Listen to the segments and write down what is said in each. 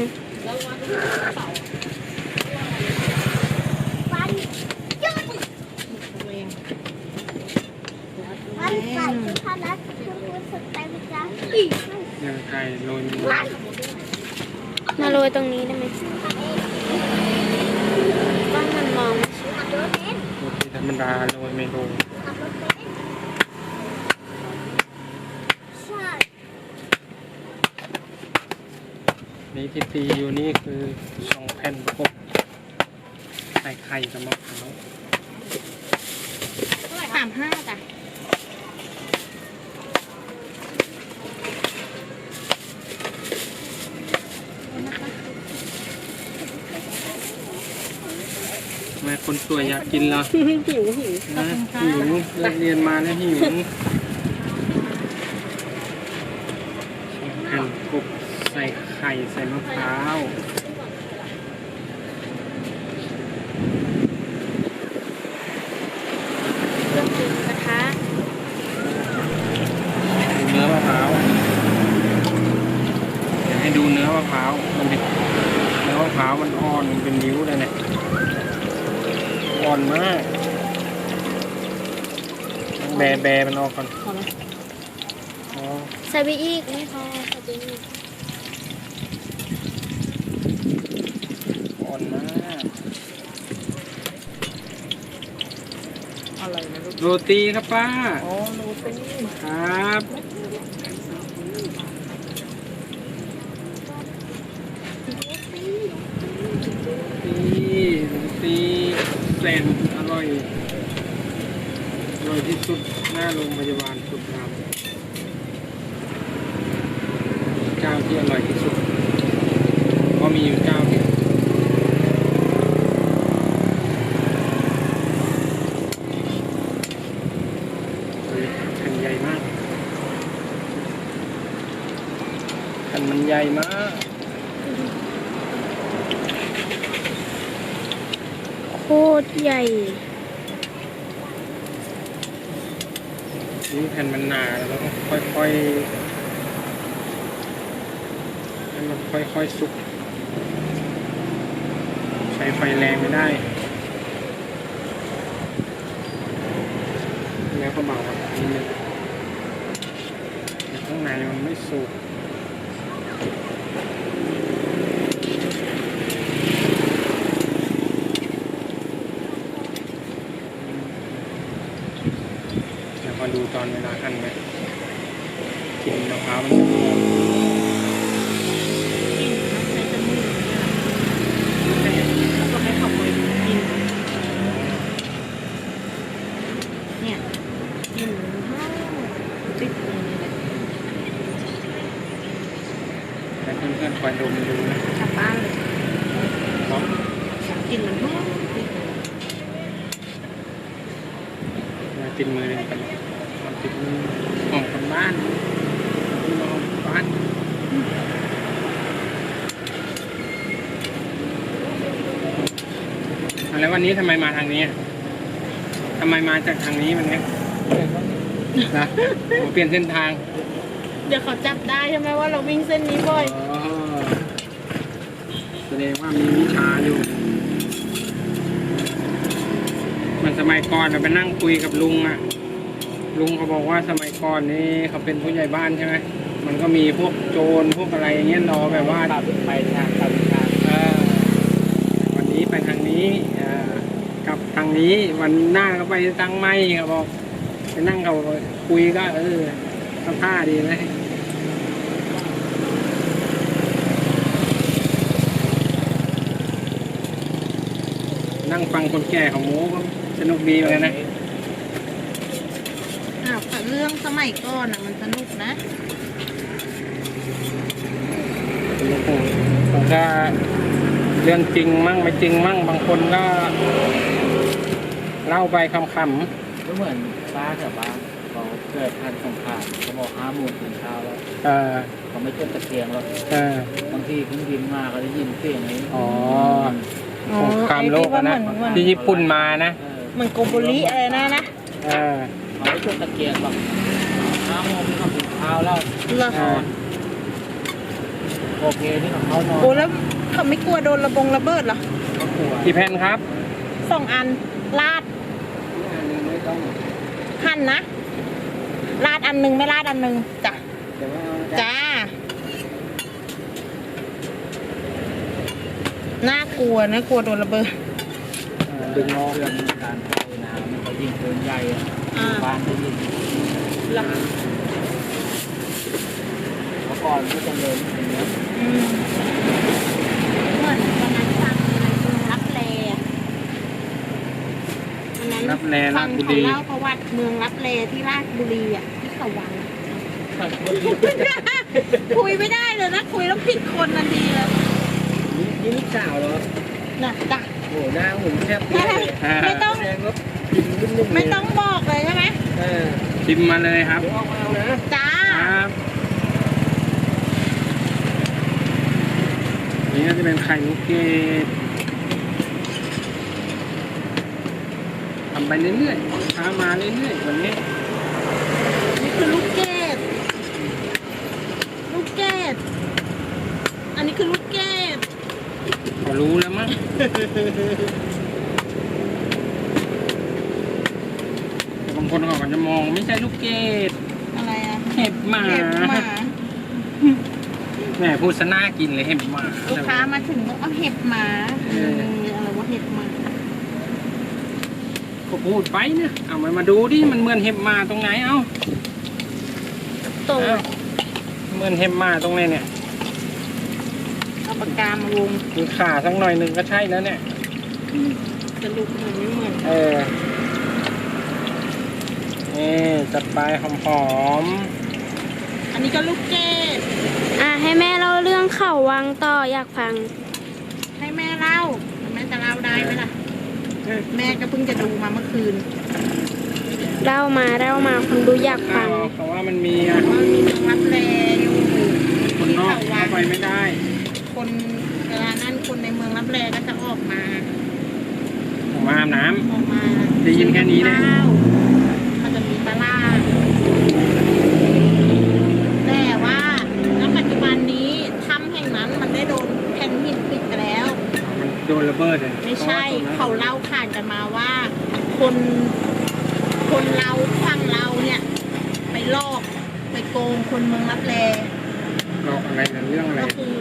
อืมวันหยุดวันใส่สุภาพนักคุณคุณสุดใจมิจาอีกยังไก่โรยวันมาโรยตรงนี้ได้ไหมต้องมันมองไม่ชัดขับรถเป็นโรตีธรรมดาโรยไม่โรย ขับรถเป็นใช่ นี่ที่ตีอยู่นี่คือสองแผ่นประกบใส่ไข่กับมะพร้าวสามห้าจ้ะทำไมคนสวยอยากกินล่ะหิวหิวนะหิวเลิกเรียนมาแล้วหิวสองแผ่นประกบ ใส่ไข่ ใส่มะพร้าวเครื่องปรุงกระทะดูเนื้อมะพร้าวเดี๋ยวให้ดูเนื้อมะพร้าวมันเป็นเนื้อมะพร้าวมันอ่อนมันเป็นนิ้วเลยเนี่ยอ่อนมากต้องแบะแบะมันออกก่อนพอไหมอ๋อ ใส่ไปอีกไม่พอใส่ไปอีก อ่อนมากอะไรนะลูกโรตีครับป้า อ๋อโรตีครับ ตีโรตีแสนอร่อย อร่อยที่สุด หน้าโรงพยาบาลสุดรามเจ้าที่อร่อยที่สุดเพราะมีอยู่เจ้าเดียวเฮ้ยแผ่นใหญ่มาก แผ่นมันใหญ่มากโคตรใหญ่ นี่แผ่นมันหนาแล้วก็ค่อยๆให้มันค่อยๆสุก ใช้ไฟแรงไม่ได้แล้วก็เบาครับนิดนึงแต่ข้างในมันไม่สุกเดี๋ยว มาดูตอนเวลาหั่นไหมกลินมะพร้าวมันจะหอมแล้วก็ให้เขาไปกินเนี่ยกลิ่นหอมติดเลยเนี่ยให้เพื่อนๆคอยดมดูนะกลับบ้านเลยพร้อมกลิ่นมันหอมติดเลยมาติดมือเลยกันมาติดมือหอมกันบ้านหอมบ้านอะ แล้ววันนี้ทำไมมาทางนี้อะทำไมมาจากทางนี้วันนี้นะโอ้เปลี่ยนเส้นทาง เดี๋ยวเขาจับได้ใช่ไหมว่าเราวิ่งเส้นนี้บ่อย อ๋อแสดงว่ามีวิชาอยู่ มันสมัยก่อนเราไปนั่งคุยกับลุงอะลุงเขาบอกว่าสมัยก่อนนี่เขาเป็นผู้ใหญ่บ้านใช่ไหมมันก็มีพวกโจรพวกอะไรอย่างเงี้ยรอแบบว่าขับไปทางขับทางเออวันนี้ไปทางนี้เอ่อ กลับทางนี้วันหน้าก็ไปทางไม่เขาบอกไปนั่งเขาคุยก็เออทำท่าดีเลยนั่งฟังคนแก่ของโม้ก็สนุกดีเลยนะอ้าวแต่เรื่องสมัยก่อนอะมันสนุกนะโอ้โหผมก็เรื่องจริงมั่งไม่จริงมั่งบางคนก็ เล่าไปคำก็เหมือนป้าแถวบ้านเขาเกิดทันสงครามเขาบอกห้าโมงถึงเช้าแล้วๆเออเขาไม่จุดตะเกียงหรอกเออบางทีเพิ่งบินมาก็ได้ยินเสียงนี้อ๋อสงครามโลกอะนะที่ญี่ปุ่นมานะเออเหมือนโกโบริอะไรนะนะเออเขาไม่จุดตะเกียงหรอกห้าโมงเขาถึงเช้าแล้วเหรอเออโอเคที่ของเขานอนโอ้แล้วเขาไม่กลัวโดนระบงระเบิดเหรอเขากลัวกี่แผ่นครับสองอันลาด อันนึงไม่ต้อง หั่นนะลาดอันหนึ่งไม่ลาดอันหนึ่งจ้ะแต่ว่าจ้าน่ากลัวนะกลัวโดนระเบิดดึงออกเรื่องการเข้าน้ำเขายิงปืนใหญ่อะอ่าบ้านได้ยินหรอเมื่อก่อนก็จะเดินอย่างเงี้ย อืม เหมือนวันนั้นฟังอะไรคือรับแลอะ อันนั้นรับแลฟัลางดบุเขารีเล่าประวัติเมืองรับเลที่ราชบุรีอะที่เขาวังคุยไม่ได้เลยนะคุยแล้วผิดคนทันทีเลยนี่นี่ลูกสาวเหรอนะจ้ะโอ้หน้าหุ่นแทบเปี้ยเลยไม่ต้องแสดงว่ากินนิดนึงเลยไม่ต้องบอกเลยใช่ไหมเออชิมมาเลยครับเดี๋ยวออกมาเอานะจ้าครับนี่ก็จะเป็นไข่ลูกเกดทำ ไปเรื่อยๆลูกค้ามาเรื่อยๆวันนี้นี่คือลูกเกดลูกเกดอันนี้คือลูกเกดเขารู้แล้วมั้งแต่บางคนเขาก็จะมองไม่ใช่ลูกเกดอะไรอะเห็บหมาเห็บหมาแม่พูดซะน่ากินเลยเห็บหมา ลูกค้ามาถึงบอกเอาเห็บหมาเออ เอออะไรว่าเห็บหมา ก็พูดไปเนี่ยเอามันมาดูดิมันเหมือนเห็บหมาตรงไหนเอ้าโตเอ้าเหมือนเห็บหมาตรงไหนเนี่ยเอาปากกามาวงมีขาสักหน่อยหนึ่งก็ใช่แล้วเนี่ยจะลุกเหมือนไม่เหมือนเออนี่จัดไปหอมอันนี้ก็ลูกเกดอะให้แม่เล่าเรื่องเขาวังต่ออยากฟัง ให้แม่เล่าแม่จะเล่าได้ไหมล่ะๆ แม่ก็เพิ่งจะดูมาเมื่อคืนเล่ามาเล่ามาคนดูอยากฟัอ้างวเพราะว่ามันมีอะว่ามีเมืองรับแลอยู่คนที่นอกเขาวัเข้างไปไม่ได้ คนเวลานั้นคนในเมืองรับแลก็จะออกมาผมมาอาบน้ำออกมาได้ยินแค่นี้นะข้าวมันจะมีตลาดแต่ว่าณปัจจุบันนี้ถ้ำแห่งนั้นมันได้โดนแผ่นหินปิดไปแล้วมันโดนระเบิดเลยไม่ใช่พเขาราะว่าเล่าผ่านกันมาว่า คนคนเราฝั่งเราเนี่ย ไปลอกไปโกงคนเมืองรับแลตรงนั้นหลอกอะไรนะเรื่องอะไรก็คือ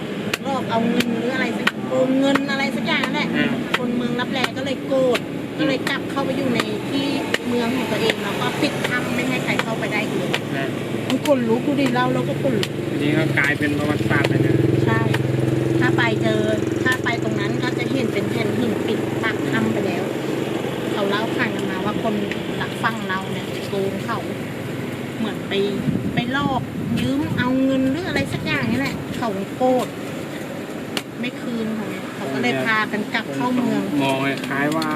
ลอกเอาเงินหรืออะไรสักโกงเงินอะไรสักอย่างนั่นแหละ อ่าคนเมืองรับแลก็เลยโกรธก็เลยกลับเข้าไปอยู่ในที่เมืองของตัวเองแล้วก็ปิดถ้ำไม่ให้ใครเข้าไปได้อีกเลยนะมันคนลุกดูดิเล่าแล้วก็คนลุก ทีนี้ก็กลายเป็นประวัติศาสตร์เลยนะ ใช่ ถ้าไปเจอ ไปไปลอกยืมเอาเงินหรืออะไรสักอย่างนี่แหละเขาโกรธไม่คืนเขาเนี่ยเขาก็เลยพากันกลับเข้าเมือง มองคล้ายๆว่า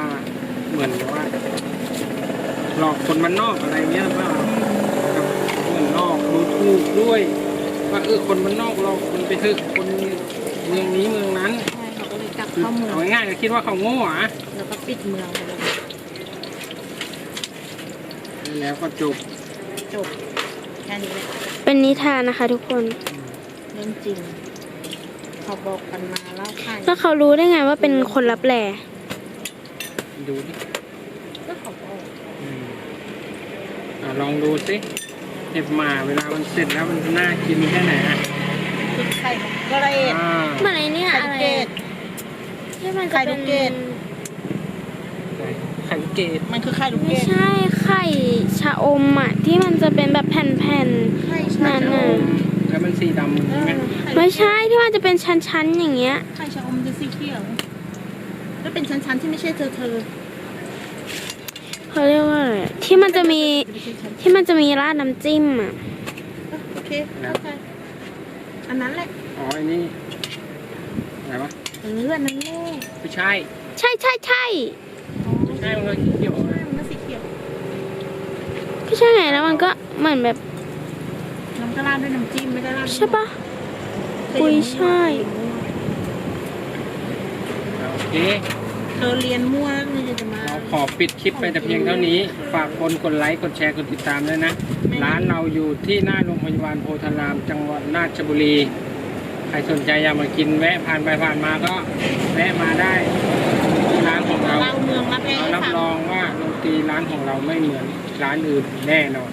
เหมือนกับว่า หลอกคนมันนอกอะไรเงี้ยเปล่าเหมือนหลอกดูถูกด้วย ว่าเออคนมันนอกหลอกคนไปเถอะคนเมืองนี้เมืองนั้น ใช่เขาก็เลยกลับเข้าเมืองเอาง่ายๆก็คิดว่าเขาโง่อะแล้วก็ปิดเมืองไปเลยแล้วก็จบจบ แค่นี้แหละเป็นนิทานนะคะทุกคนเรื่องจริง เขาบอกกันมาเล่าผ่านแล้วเขารู้ได้ไงว่าเป็นคนรับแลดูดิก็เขาบอกอืมอะลองดูสิเห็บหมาเวลามันเสร็จแล้วมันน่ากินแค่ไหนอะคือไข่ก็เลยอ่า เหมือนไอเนี่ยไข่อะไรเกตที่มันไข่จะลูเป็นกเกดไข่ เกดมันคือไข่ลูกเกไม่ดใช่ไข่ชะอมอะที่มันจะเป็นแบบแผ่น ไข่ๆชะนั่นอน่ะ มแล้วมันสีดำเอใช่อไหมไม่ใช่ที่มันจะเป็นชั้นๆอย่างเงี้ย ไข่ชะอมจะสีเขียว แล้วเป็นชั้นๆที่ไม่ใช่เธอเธอเขาเรียกว่าอะไรที่มันจะมีไม่ใช่ชั้นที่มันจะมีราดน้ำจิ้มอะโอเคเข้าใจอันนั้นแหละอ๋อไอ้นี่อะไรวะเอออันนั้นแหละไม่ใช่ใช่ใช่ใช่อ๋อไม่ ใช่มันก็เขียวใช่มันก็สีเขียวก็ใช่ไงแล้วมันก็เหมือนแบบน้ำก็ราดด้วยน้ำจิ้มไม่ได้ราดด้วยใช่ปะกุยช่ายโอเคเธอเรียนมั่วแล้วเธอจะมาเราขอปิดคลิปไปแต่เพียงเท่านี้ ฝากคนกดไลค์ กดแชร์ กดติดตามด้วยนะ ร้านเราอยู่ที่หน้าโรงพยาบาลโพธาราม จังหวัดราชบุรีรสนใจอยากมากินแวะผ่านไปผ่านมาก็แวะมาได้ที่ร้านของ เรารับรองว่าดนตรีร้านของเราไม่เหมือนร้านอื่นแน่นอน